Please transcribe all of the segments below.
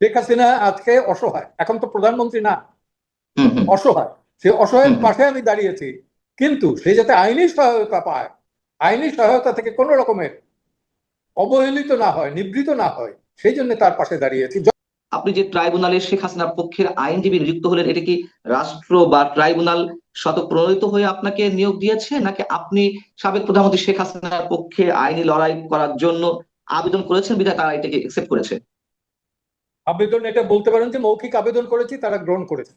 শেখ হাসিনা আজকে অসহায়। এখন তো প্রধানমন্ত্রী না। অসহায়। সে অসহায়ের পাশে আমি দাঁড়িয়েছি। কিন্তু সে যাতে আইনি সহায়তা পায় আইনি সহায়তা থেকে কোনো রকমের অবহেলিত না হয় নিবৃত না হয় সেই জন্য তার পাশে দাঁড়িয়েছি। আপনি যে ট্রাইব্যুনালে শেখ হাসিনার পক্ষের আইনজীবী নিযুক্ত হলেন এটা কি রাষ্ট্র বা ট্রাইব্যুনাল শতপ্রণোদিত হয়ে আপনাকে নিয়োগ দিয়েছে? নাকি আপনি সাবেক প্রধানমন্ত্রী শেখ হাসিনার পক্ষে আইনি লড়াই করার জন্য আবেদন করেছেন বিধায় তারা এটাকে একসেপ্ট করেছে? আবেদন এটা বলতে পারেন যে মৌখিক আবেদন করেছি তারা গ্রহণ করেছে।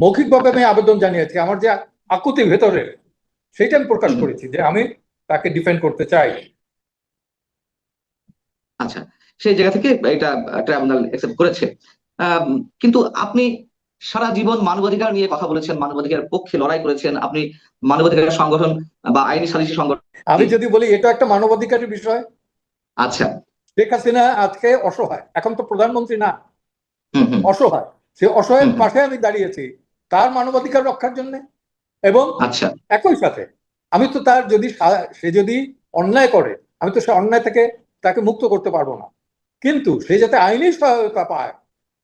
মৌখিকভাবে আমি আবেদন জানিয়েছি। আমার যে আকুতি ভেতরে সেটা আমি প্রকাশ করেছি যে আমি তাকে ডিফেন্ড করতে চাই। আচ্ছা সেই জায়গা থেকে এটা ট্রাইব্যুনাল একসেপ্ট করেছে। কিন্তু আপনি সারা জীবন মানবাধিকার নিয়ে কথা বলেছেন মানবাধিকার পক্ষে লড়াই করেছেন আপনি মানবাধিকার সংগঠন বা আইনি সালিসি সংগঠন আমি যদি বলি এটা একটা মানবাধিকারের বিষয়। আচ্ছা শেখ হাসিনা আজকে অসহায়। এখন তো প্রধানমন্ত্রী না। অসহায়। সে অসহায়ের পাশে আমি দাঁড়িয়েছি। তার মানবাধিকার রক্ষার জন্য এবং আচ্ছা। একই সাথে আমি তো তার যদি সে যদি অন্যায় করে আমি তো সে অন্যায় থেকে তাকে মুক্ত করতে পারব না। কিন্তু সে যাতে আইনি সহায়তা পায়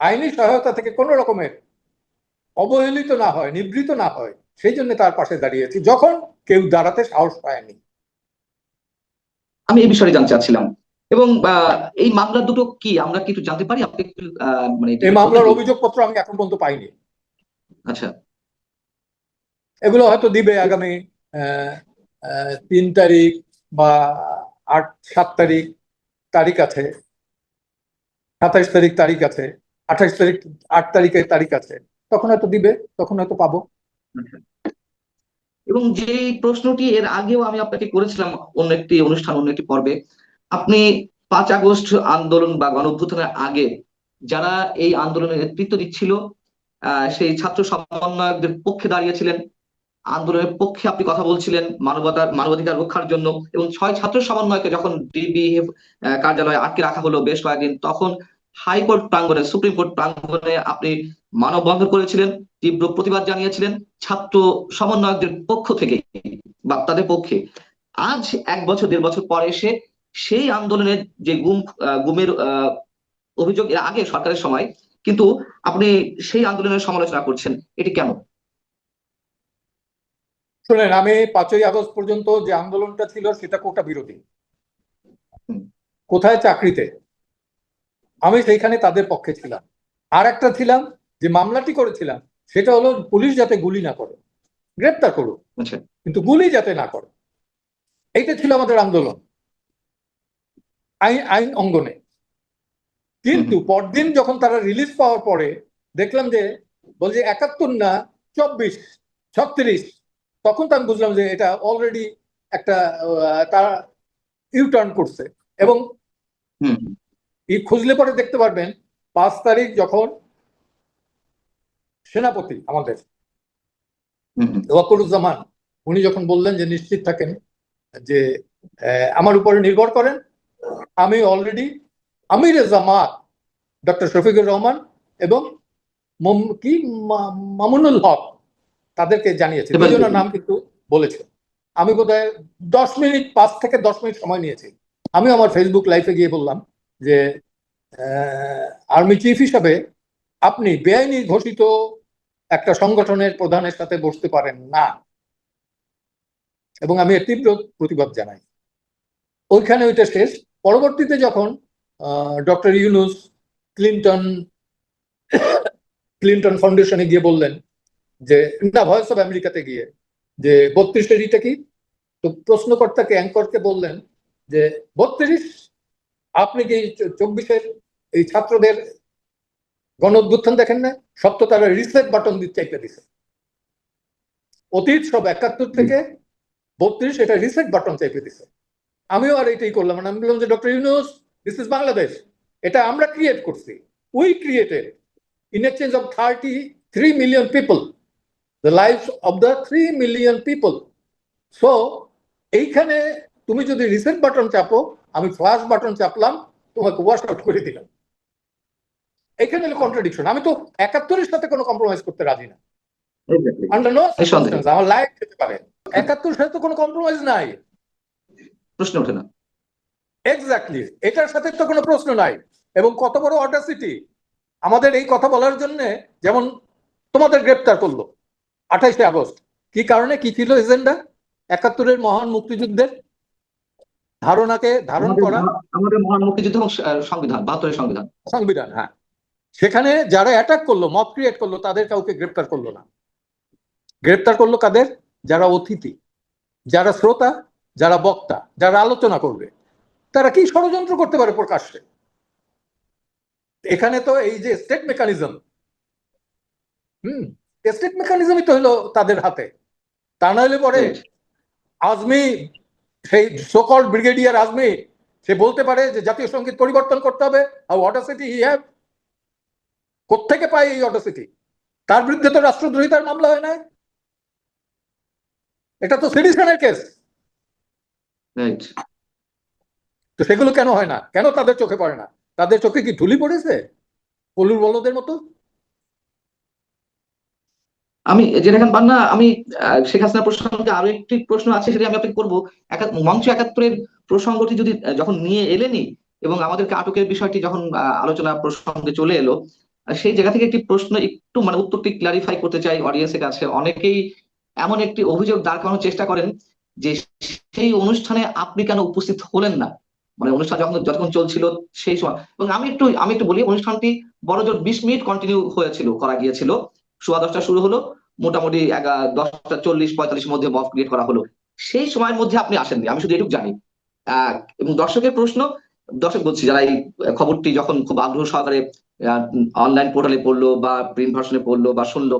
আইনি সহায়তা থেকে কোনো রকমের অবহেলিত না হয় নিবৃত না হয় সেই জন্য তার পাশে দাঁড়িয়েছি যখন কেউ দাঁড়াতে সাহস পায়নি। আমি এই বিষয়ে জানতে চাচ্ছিলাম। এবং এই মামলা দুটো কি? আমরা কি একটু জানতে পারি? আপনি একটু মানে এই মামলার অভিযোগপত্র আমি এখন পর্যন্ত পাইনি। আচ্ছা। এগুলো হয়তো দিবে আগামী তিন তারিখ বা আট সাত তারিখ তারিখ আছে। সাতাইশ তারিখ তারিখ আছে। আঠাইশ তারিখ আট তারিখে তারিখ আছে। তখন হয়তো দিবে তখন হয়তো পাবো। এবং যে প্রশ্নটি এর আগেও আমি আপনাকে করেছিলাম অন্য একটি অনুষ্ঠান অন্য একটি পর্বে আপনি পাঁচ আগস্ট আন্দোলন বা গণঅভ্যুত্থানের আগে যারা এই আন্দোলনের নেতৃত্ব দিচ্ছিল সেই ছাত্র সমন্বয়কদের পক্ষে দাঁড়িয়েছিলেন। আন্দোলনের পক্ষে আপনি কথা বলছিলেন মানবতার মানবাধিকার রক্ষার জন্য এবং ছয় ছাত্র সমন্বয়কে যখন ডিবি কার্যালয়ে আটকে রাখা হলো বেশ কয়েকদিন, তখন হাইকোর্ট প্রাঙ্গণে, সুপ্রিম কোর্ট প্রাঙ্গণে আপনি মানববন্ধন করেছিলেন, তীব্র প্রতিবাদ জানিয়েছিলেন ছাত্র সমন্বয়কদের পক্ষ থেকে বা তাদের পক্ষে। আজ এক বছর, দেড় বছর পরে এসে সেই আন্দোলনের যে গুম গুমের অভিযোগ এর আগে সরকারের সময় কিন্তু আপনি সেই আন্দোলনের সমালোচনা করছেন এটি কেন শুনেন আমি পাঁচই আগস্ট পর্যন্ত যে আন্দোলনটা ছিল সেটা কোটা বিরোধী। কোথায় চাকরিতে? আমি সেইখানে তাদের পক্ষে ছিলাম। আর একটা ছিলাম যে মামলাটি করেছিলাম সেটা হলো পুলিশ যাতে গুলি না করে গ্রেপ্তার করুক। আচ্ছা। কিন্তু গুলি যাতে না করে এইটা ছিল আমাদের আন্দোলন। আইন আইন অঙ্গনে। কিন্তু পরদিন যখন তারা রিলিজ পাওয়ার পরে দেখলাম যে বলছে একাত্তর না চব্বিশ ছত্রিশ তখন তো আমি বুঝলাম যে এটা অলরেডি একটা তারা ইউটার্ন করছে। এবং খুঁজলে পরে দেখতে পারবেন পাঁচ তারিখ যখন সেনাপতি আমাদের ওয়াকুরুজ্জামান উনি যখন বললেন যে নিশ্চিত থাকেন যে আমার উপরে নির্ভর করেন আমি অলরেডি আমির জামাত ডক্টর শফিকুর রহমান এবং কি? মামুনুল হক তাদেরকে জানিয়েছি। দুজনের নাম কিন্তু বলেছে। আমি বোধহয় দশ মিনিট পাঁচ থেকে দশ মিনিট সময় নিয়েছি। আমি আমার ফেসবুক লাইফে গিয়ে বললাম যে আর্মি চিফ হিসাবে আপনি বেআইনি ঘোষিত একটা সংগঠনের প্রধানের সাথে বসতে পারেন না। এবং আমি এর তীব্র প্রতিবাদ জানাই। ওইখানে ওইটা শেষ। পরবর্তীতে যখন ডক্টর ইউনুস ক্লিন্টন ক্লিন্টন ফাউন্ডেশনে গিয়ে বললেন যে, না, ভয়েস অফ আমেরিকাতে গিয়ে। যে বত্রিশের ইটা কি? তো প্রশ্নকর্তাকে, অ্যাঙ্করকে বললেন যে, বত্রিশ? আপনি কি চব্বিশের এই ছাত্রদের গণ অভ্যুত্থান দেখেন না? সব তো তারা রিসেট বাটন দিতে চাইতে দিছে। অতীত সব একাত্তর থেকে বত্রিশ এটা রিসেট বাটন চাইতে দিছে। আমিও আর এটাই করলাম। মানে আমি বললাম যে doctor Yunus this is Bangladesh এটা আমরা ক্রিয়েট করছি। We created in exchange of thirty three million people the life of the three million people so এইখানে তুমি যদি রিসেন্ট বাটন চাপো আমি ফ্লাশ বাটন চাপলাম তোমাকে ওয়াশ আউট করে দিলাম। এখানে হলো কন্ট্রাডিকশন আমি তো একাত্তরের সাথে কোনো কম্প্রোমাইজ করতে রাজি না। আন্ডার নো আমার লাইফ যেতে পারে। একাত্তরের সাথে তো কোনো কম্প্রোমাইজ নাই। প্রশ্ন ওঠে না। এক্স্যাক্টলি এটার সাথে তো কোনো প্রশ্ন নাই। এবং কত বড় অডাসিটি আমাদের এই কথা বলার জন্য যেমন তোমাদের গ্রেপ্তার করল আঠাইশে আগস্ট। কি কারণে? কি ছিল এজেন্ডা? একাত্তরের মহান মুক্তিযুদ্ধের ধারণাকে ধারণ করা? আমাদের মহান মুক্তিযুদ্ধ সংবিধান বাহাত্তরের সংবিধান। সংবিধান হ্যাঁ। সেখানে যারা অ্যাটাক করল মব ক্রিয়েট করল তাদের কাউকে গ্রেপ্তার করল না। গ্রেপ্তার করল কাদের? যারা অতিথি যারা শ্রোতা যারা বক্তা যারা আলোচনা করবে তারা কি ষড়যন্ত্র করতে পারে প্রকাশ্যে? এখানে তো এই যে স্টেট মেকানিজম হুম স্টেট মেকানিজমই তো হলো তাদের হাতে। তা নাহলে পরে আজমি সেই সকল ব্রিগেডিয়ার আজমি সে বলতে পারে যে জাতীয় সংগীত পরিবর্তন করতে হবে আর অডাসিটি হি হ্যাভ কোত্থেকে পায় এই অডাসিটি তার বিরুদ্ধে তো রাষ্ট্রদ্রোহিতার মামলা হয় না এটা তো সিটিজেনের কেস রাইট তো সেগুলো কেন হয় না? কেন তাদের চোখে পড়ে না? তাদের চোখে কি ধুলি পড়েছে? পলুর বলদের মতো? আমি যেটা এখন পান্না আমি শেখ হাসিনা প্রসঙ্গে আরও একটি প্রশ্ন আছে সেটা আমি আপনাকে করব। মঞ্চ একাত্তরের প্রসঙ্গটি যদি যখন নিয়ে এলেনি এবং আমাদেরকে আটকের বিষয়টি যখন আলোচনা প্রসঙ্গে চলে এলো সেই জায়গা থেকে একটি প্রশ্ন একটু মানে উত্তরটি ক্লারিফাই করতে চাই অডিয়েন্সের কাছে। অনেকেই এমন একটি অভিযোগ দাঁড় করানোর চেষ্টা করেন যে সেই অনুষ্ঠানে আপনি কেন উপস্থিত হলেন না? মানে অনুষ্ঠান যখন যখন চলছিল সেই সময়। এবং আমি একটু আমি একটু বলি, অনুষ্ঠানটি বড়জোর বিশ মিনিট কন্টিনিউ হয়েছিল, করা গিয়েছিল। সোয়া দশটা শুরু হলো, মোটামুটি দশটা চল্লিশ, পঁয়তাল্লিশের মধ্যে মফ ক্রিয়েট করা হলো। সেই সময়ের মধ্যে আপনি আসেননি, আমি শুধু এটুকু জানি। এবং দর্শকের প্রশ্ন, দর্শক বলছি, যারা এই খবরটি যখন খুব আগ্রহ সহকারে অনলাইন পোর্টালে পড়ল বা প্রিন্ট ভার্সনে পড়ল বা শুনলো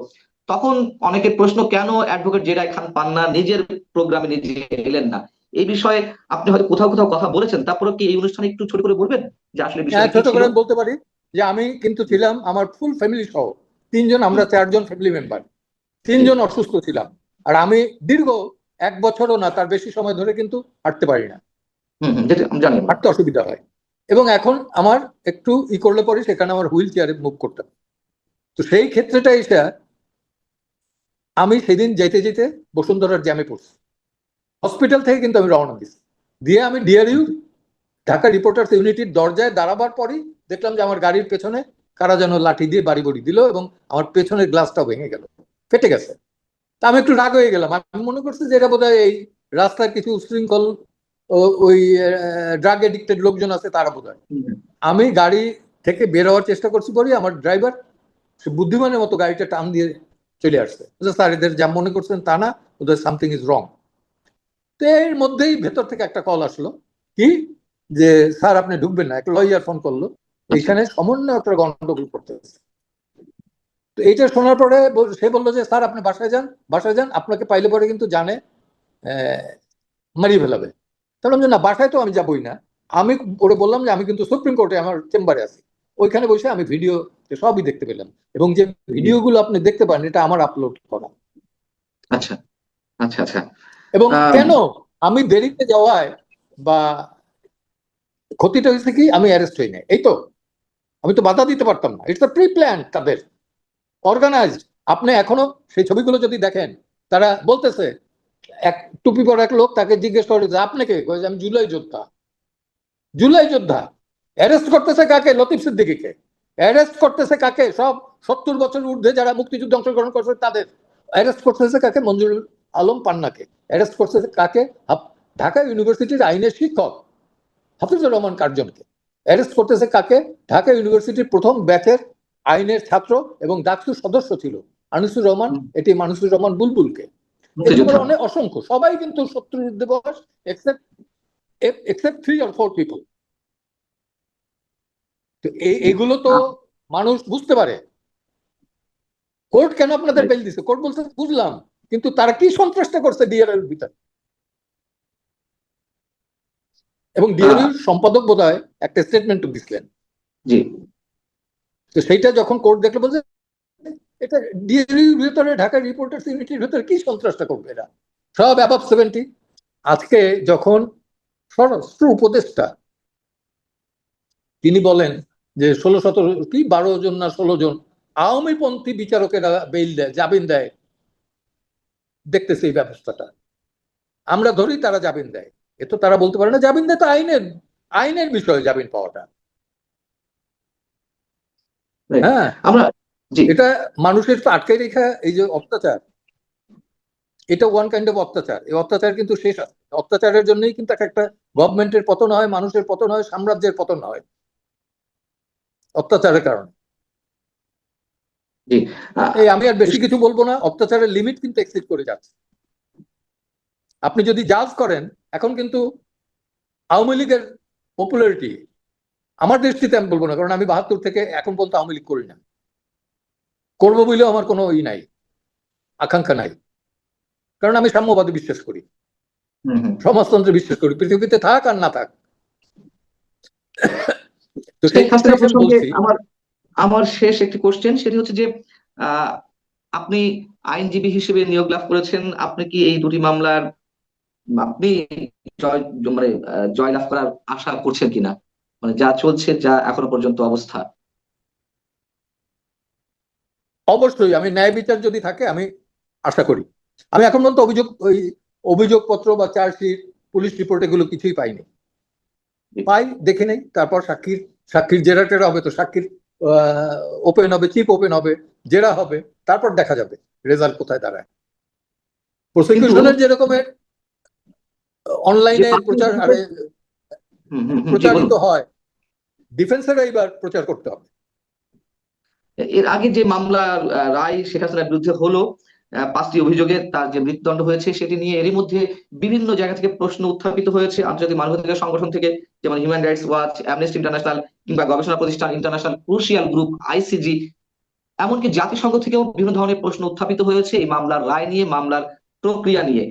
তখন অনেকের প্রশ্ন কেন অ্যাডভোকেট জেরাই খান পান্না নিজের প্রোগ্রামে নিজে এলেন না। এই বিষয়ে আপনি হয়তো কোথাও কোথাও কথা বলেছেন তারপরে কি এই অনুষ্ঠানে একটু ছোট করে বলবেন যে আসলে হ্যাঁ ছোট করে বলতে পারি যে আমি কিন্তু ছিলাম আমার ফুল ফ্যামিলি সহ তিনজন আমরা চারজন ফ্যামিলি মেম্বার তিনজন অসুস্থ ছিলাম। আর আমি দীর্ঘ এক বছরও না তার বেশি সময় ধরে কিন্তু হাঁটতে পারি না। জানি। হাঁটতে অসুবিধা হয়। এবং এখন আমার একটু ই করলে পরে সেখানে আমার হুইল চেয়ারে মুভ করতে তো সেই ক্ষেত্রেটা এসে আমি সেদিন যেতে যেতে বসুন্ধরার জ্যামে পড়ছি। হসপিটাল থেকে কিন্তু আমি রওনা দিছি দিয়ে আমি ডিআরইউ ঢাকা রিপোর্টার্স ইউনিটির দরজায় দাঁড়াবার পরই দেখলাম যে আমার গাড়ির পেছনে কারা যেন লাঠি দিয়ে বাড়ি বড়ি দিল এবং আমার পেছনের গ্লাসটা ভেঙে গেল। ফেটে গেছে। তা আমি একটু রাগ হয়ে গেলাম। আমি মনে করছি যে এটা বোধহয় এই রাস্তার কিছু উশৃঙ্খল ওই ড্রাগ এডিক্টেড লোকজন আছে তারা বোধ। আমি গাড়ি থেকে বের হওয়ার চেষ্টা করছি পরে আমার ড্রাইভার সে বুদ্ধিমানের মতো গাড়িটা টান দিয়ে চলে আসছে। স্যার এদের যা মনে করছেন তা না, ওদের সামথিং ইজ রং তো এর মধ্যেই ভেতর থেকে একটা কল আসলো। কি? যে, স্যার, আপনি ঢুকবেন না। একটা লয়ার ফোন করল। এখানে সমন্বয়করা গন্ডগোল করতেছে। তো এইটা শোনার পরে সে বলল যে, স্যার, আপনি বাসায় যান বাসায় যান। আপনাকে পাইলে পরে কিন্তু জানে মারিয়ে ফেলাবে। তাহলে না, বাসায় তো আমি যাবই না। আমি ওরে বললাম যে, আমি কিন্তু সুপ্রিম কোর্টে আমার চেম্বারে আছি। ওইখানে বসে আমি ভিডিও সবই দেখতে পেলাম। এবং যে ভিডিওগুলো আপনি দেখতে পান এটা আমার আপলোড করা। আচ্ছা আচ্ছা আচ্ছা। এবং কেন আমি দেরিতে যাওয়ায় বা ক্ষতিটা হয়েছে কি আমি অ্যারেস্ট হই নাই। এই তো আমি তো বাধা দিতে পারতাম না। ইটস আ প্রি প্ল্যান তাদের। অর্গানাইজড আপনি এখনও সেই ছবিগুলো যদি দেখেন তারা বলতেছে এক টুপি পরা এক লোক তাকে জিজ্ঞেস করে যে আপনি কে যে আমি জুলাই যোদ্ধা। জুলাই যোদ্ধা। অ্যারেস্ট করতেছে কাকে? লতিফ সিদ্দিকীকে। অ্যারেস্ট করতেছে কাকে? সব সত্তর বছর ঊর্ধ্বে যারা মুক্তিযুদ্ধে অংশগ্রহণ করছে তাদের। অ্যারেস্ট করতেছে কাকে? মঞ্জুর আলম পান্নাকে। অ্যারেস্ট করতেছে কাকে? ঢাকা ইউনিভার্সিটির আইনের শিক্ষক হাফিজুর রহমান কার্জনকে। অ্যারেস্ট করতেছে কাকে? ঢাকা ইউনিভার্সিটির প্রথম ব্যাচের আইনের ছাত্র এবং ডাকসুর সদস্য ছিল আনিসুর রহমান এটি মানুষুর রহমান বুলবুলকে। অনেক অসংখ্য। সবাই কিন্তু শত্রুর দিবস except except three or four people তো এই এগুলো তো মানুষ বুঝতে পারে। কোর্ট কেন আপনাদের বেল দিছে? কোর্ট বলছে বুঝলাম কিন্তু তারা কি সন্ত্রাসটা করছে ডিআর এর ভিতরে? এবং ডিআর সম্পাদক বোধ হয়। একটা স্টেটমেন্ট দিছিলেন। জি। তো সেইটা যখন কোর্ট দেখলে বলছে এটা ডিএর ভিতরে ঢাকা রিপোর্টার্স ইউনিটির ভিতরে কি সন্ত্রাসটা করবে এরা? সব অ্যাবাব সেভেন্টি আজকে যখন স্বরাষ্ট্র উপদেষ্টা তিনি বলেন যে ষোলো সতেরো কি বারো জন না ষোলো জন আওয়ামীপন্থী বিচারকেরা বেইল দেয় জামিন দেয়। দেখতেছে এই ব্যবস্থাটা। আমরা ধরি তারা জামিন দেয়। এ তো তারা বলতে পারে না জামিন দেয় তো আইনের আইনের বিষয়ে জামিন পাওয়াটা। হ্যাঁ। আমরা এটা মানুষের তো আটকে রেখা এই যে অত্যাচার। এটা ওয়ান কাইন্ড অফ অত্যাচার। এই অত্যাচার কিন্তু শেষ অত্যাচারের জন্যই কিন্তু এক একটা গভর্নমেন্টের পতন হয় মানুষের পতন হয় সাম্রাজ্যের পতন হয়। অত্যাচারের কারণে। এই আমি আর বেশি কিছু বলব না অত্যাচারের লিমিট কিন্তু এক্সিড করে যাচ্ছে। আপনি যদি জাজ করেন এখন কিন্তু আওয়ামী লীগের পপুলারিটি আমার দৃষ্টিতে আমি বলব না কারণ আমি বাহাত্তর থেকে এখন পর্যন্ত আওয়ামী লীগ করি না। করব বলেও আমার কোনো ই নাই আকাঙ্ক্ষা নাই। কারণ আমি সাম্যবাদে বিশ্বাস করি। সমাজতন্ত্রে বিশ্বাস করি পৃথিবীতে থাক আর না থাক। তো সেই প্রসঙ্গে আমার আমার শেষ একটি কোশ্চেন সেটি হচ্ছে যে আহ, আপনি আইনজীবী হিসেবে নিয়োগ লাভ করেছেন আপনি কি এই দুটি মামলার আপনি জয় মানে আহ, জয়লাভ করার আশা করছেন কিনা? মানে যা চলছে যা এখনও পর্যন্ত অবস্থা। অবশ্যই আমি ন্যায় বিচার যদি থাকে আমি আশা করি। আমি এখন পর্যন্ত অভিযোগ ওই অভিযোগপত্র বা চার্জশিট পুলিশ রিপোর্ট এগুলো কিছুই পাইনি। পাই দেখে নেই তারপর সাক্ষীর সাক্ষীর জেরা টেরা হবে তো সাক্ষীর ওপেন হবে চিপ ওপেন হবে জেরা হবে তারপর দেখা যাবে রেজাল্ট কোথায় দাঁড়ায়। প্রসিকিউশনের যেরকমের অনলাইনে প্রচার জি, প্রচারিত হয়। ডিফেন্সের এইবার প্রচার করতে হবে। এর আগে যে মামলা রায় শেখ হাসিনার বিরুদ্ধে হলো পাঁচটি অভিযোগে তার যে মৃত্যুদণ্ড হয়েছে সেটি নিয়ে এরই মধ্যে বিভিন্ন জায়গা থেকে প্রশ্ন উত্থাপিত হয়েছে। আন্তর্জাতিক মানবাধিকার সংগঠন থেকে যেমন human rights watch amnesty international কিংবা গবেষণা প্রতিষ্ঠান ইন্টারন্যাশনাল ক্রুশিয়াল গ্রুপ আইসিজি এমনকি জাতিসংঘ থেকেও বিভিন্ন ধরনের প্রশ্ন উত্থাপিত হয়েছে এই মামলার রায় নিয়ে, মামলার প্রক্রিয়া নিয়ে।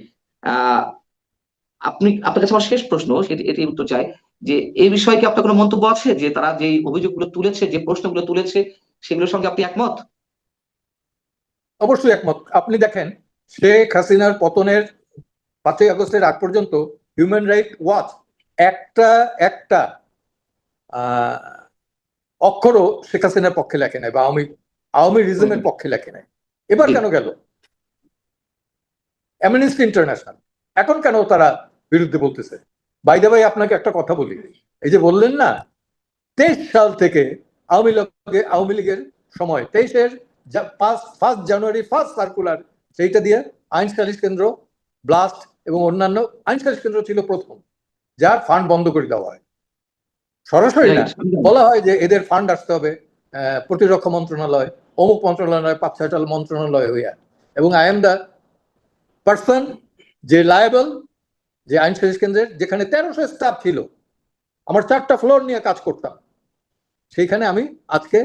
আপনি, আপনার কাছে আমার শেষ প্রশ্ন, সেটি, এটি উত্তর চাই যে এই বিষয়ে কি আপনার কোনো মন্তব্য আছে? যে তারা যে অভিযোগগুলো তুলেছে, যে প্রশ্নগুলো তুলেছে, সেগুলোর সঙ্গে আপনি একমত? অবশ্যই একমত। আপনি দেখেন শেখ হাসিনার পতনের পাঁচই আগস্টের আগ পর্যন্ত হিউম্যান রাইট ওয়াচ একটা একটা অক্ষরও শেখ হাসিনার পক্ষে লেখে নাই বা আওয়ামী আওয়ামী রিজমের পক্ষে লেখে নাই। এবার কেন গেল? অ্যামনেস্টি ইন্টারন্যাশনাল এখন কেন তারা বিরুদ্ধে বলতেছে? বাইদে ভাই আপনাকে একটা কথা বলি। এই যে বললেন না তেইশ সাল থেকে আওয়ামী লীগের আওয়ামী লীগের সময় তেইশের ফার্স্ট জানুয়ারি ফার্স্ট সার্কুলার সেইটা দিয়ে আইন সালিশ কেন্দ্র ব্লাস্ট এবং অন্যান্য আইন সালিশ কেন্দ্র ছিল প্রথম যার ফান্ড বন্ধ করে দেওয়া হয়। সরাসরি না বলা হয় যে এদের ফান্ড আসতে হবে প্রতিরক্ষা মন্ত্রণালয় অমুক মন্ত্রণালয় পাঁচ ছয়টা মন্ত্রণালয় হইয়া। এবং আই এম দ্য পার্সন যে লায়েবল যে আইন সালিশ কেন্দ্রের যেখানে তেরোশো স্টাফ ছিল আমার চারটা ফ্লোর নিয়ে কাজ করতাম সেইখানে আমি আজকে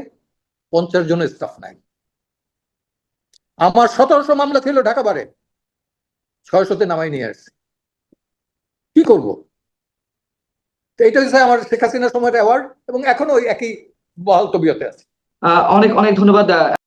পঞ্চাশ জন স্টাফ নাই। আমার সতেরোশো মামলা ছিল ঢাকা বারে। ছয়শতে নামাই নিয়ে আসছি। কি করব? তো এইটা হচ্ছে আমার শেখ হাসিনার সময়ের অ্যাওয়ার্ড এবং এখনও ওই একই বহাল তবিয়তে আছে। অনেক অনেক ধন্যবাদ